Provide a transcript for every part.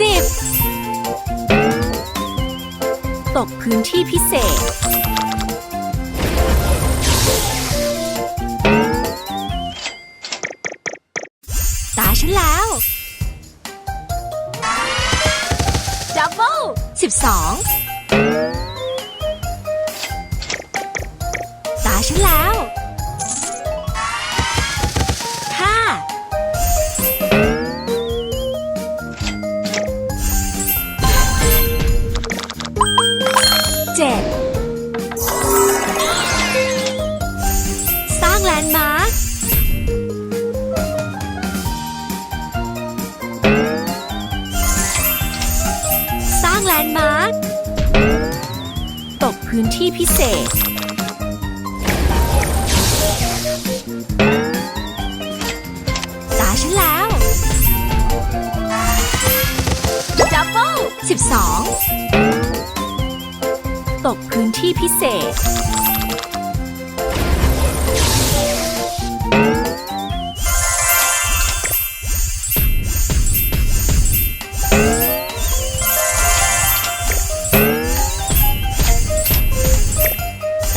สิตกพื้นที่พิเศษ ตาฉันแล้ว ดับเบิลสิบสองตาฉันแล้ว 7 สร้างแลนด์มาร์คสร้างแลนด์มาร์คตกพื้นที่พิเศษ ตาฉันแล้ว ดับเบิ12 ตกพื้นที่พิเศษ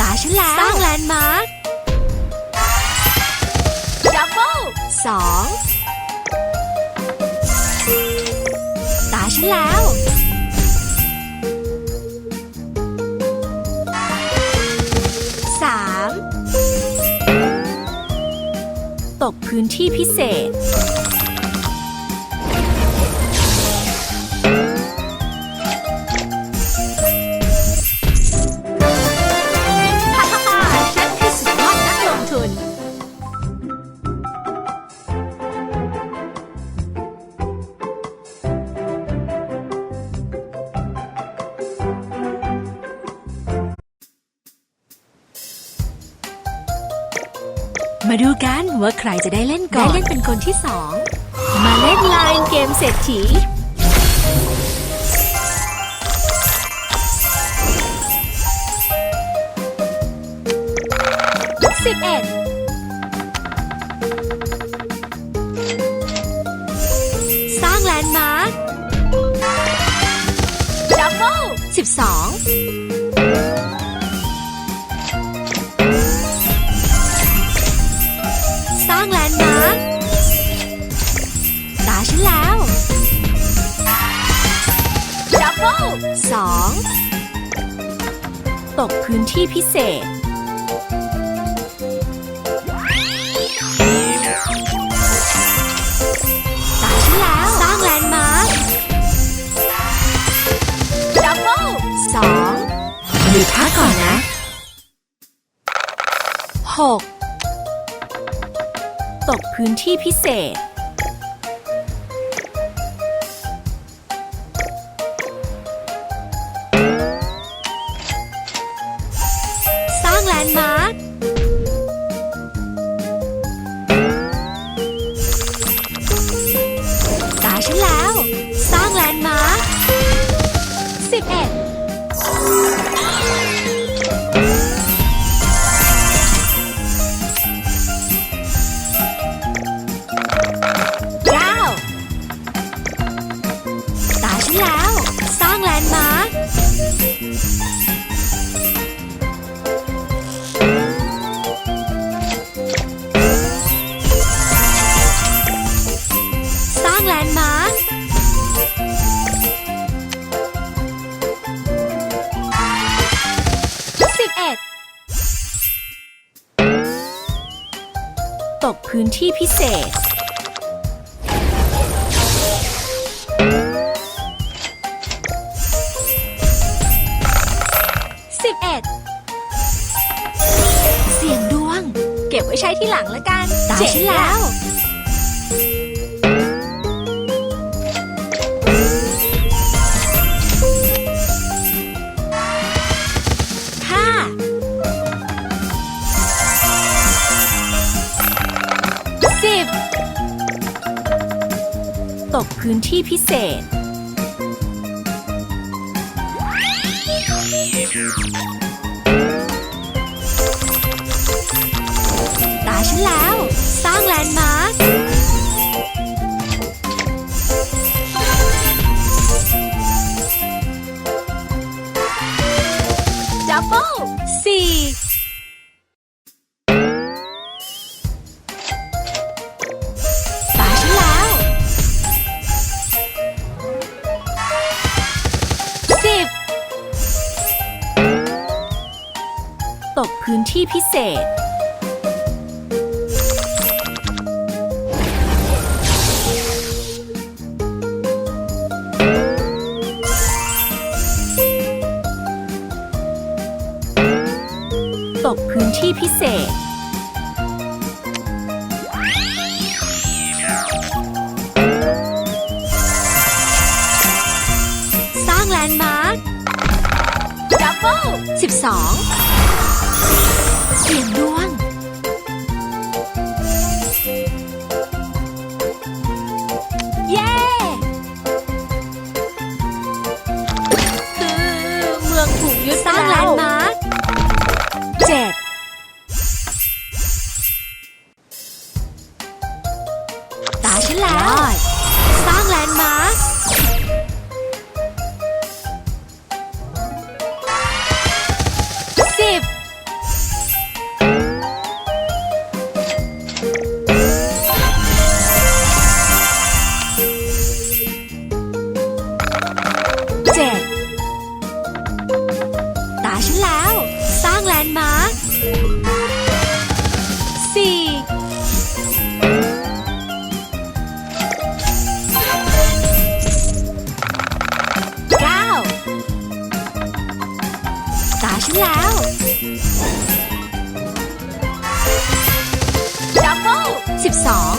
ตาฉันแล้วสร้างแลนด์มาร์คดับเบิลสองตาฉันแล้ว ตกพื้นที่พิเศษ มาดูกันว่าใครจะได้เล่นก่อน ได้เล่นเป็นคนที่สอง มาเล่นไลน์เกมเศรษฐี สิบเอ็ดสร้างแลนด์มาร์คดับเบิลสิบสอง 2. ตกพื้นที่พิเศษ ตามแล้ว สร้างแลนด์มาร์คสองหยุดพักก่อนนะ 6. ตกพื้นที่พิเศษ ตกพื้นที่พิเศษ สิบเอ็ด เสียงดวง เก็บไว้ใช้ที่หลังแล้วกันตาฉันแล้วห้ ตกพื้นที่พิเศษื้นที่พิเศษ ตกพื้นที่พิเศษ สร้างแลนด์มาร์คดับเบิล12 เแล้ว ดับเบิลสิบสอง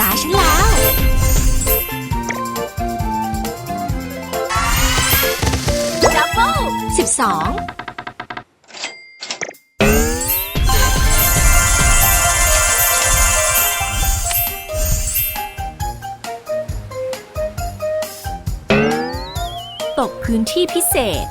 ตาฉันแล้ว ดับเบิลสิบสอง ตกพื้นที่พิเศษ